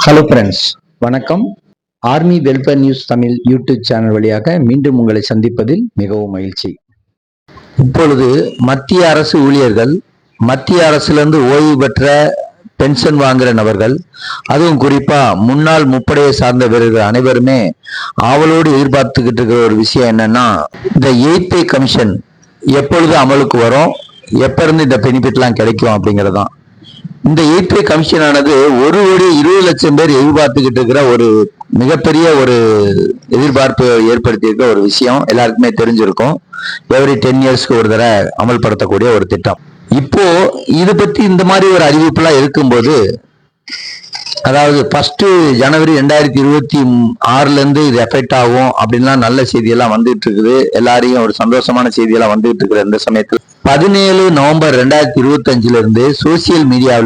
Hello friends வணக்கம். Army welfare news Tamil YouTube channel வழியாக மீண்டும் உங்களை சந்திப்பதில் மிகவும் மகிழ்ச்சி. இப்பொழுது மத்திய அரசு ஊழியர்கள் மத்திய அரசிலிருந்து ஓய்வு பெற்ற பென்ஷன் வாங்குகிற நபர்கள் அதுவும் குறிப்பா முன்னாள் முப்படையை சார்ந்த வீரர்கள் அனைவருமே ஆவலோடு எதிர்பார்த்துக்கிட்டு இருக்கிற ஒரு விஷயம் என்னன்னா இந்த எயிட் பே கமிஷன் எப்பொழுது அமலுக்கு வரும் எப்போ இருந்து இந்த பெனிஃபிட்லாம் கிடைக்கும் அப்படிங்கிறதான் இந்த எயிட் கமிஷன் ஆனது ஒரு கோடி இருபது லட்சம் பேர் எதிர்பார்த்துக்கிட்டு இருக்கிற ஒரு மிகப்பெரிய ஒரு எதிர்பார்ப்பு ஏற்படுத்தியிருக்க ஒரு விஷயம் எல்லாருக்குமே தெரிஞ்சிருக்கும். எவ்ரி டென் இயர்ஸ்க்கு ஒரு தடவை அமல்படுத்தக்கூடிய ஒரு திட்டம். இப்போ இது பத்தி இந்த மாதிரி ஒரு அறிவிப்புலாம் இருக்கும்போது அதாவது ஃபர்ஸ்ட் ஜனவரி ரெண்டாயிரத்தி இருபத்தி ஆறுல இருந்து இது எஃபெக்ட் ஆகும் அப்படின்லாம் நல்ல செய்தியெல்லாம் வந்துட்டு இருக்குது எல்லாரையும் ஒரு சந்தோஷமான செய்தியெல்லாம் வந்துட்டு இருக்கிற இந்த சமயத்தில். பதினேழு நவம்பர் ரெண்டாயிரத்தி இருபத்தி அஞ்சுல இருந்து சோசியல் மீடியாவில்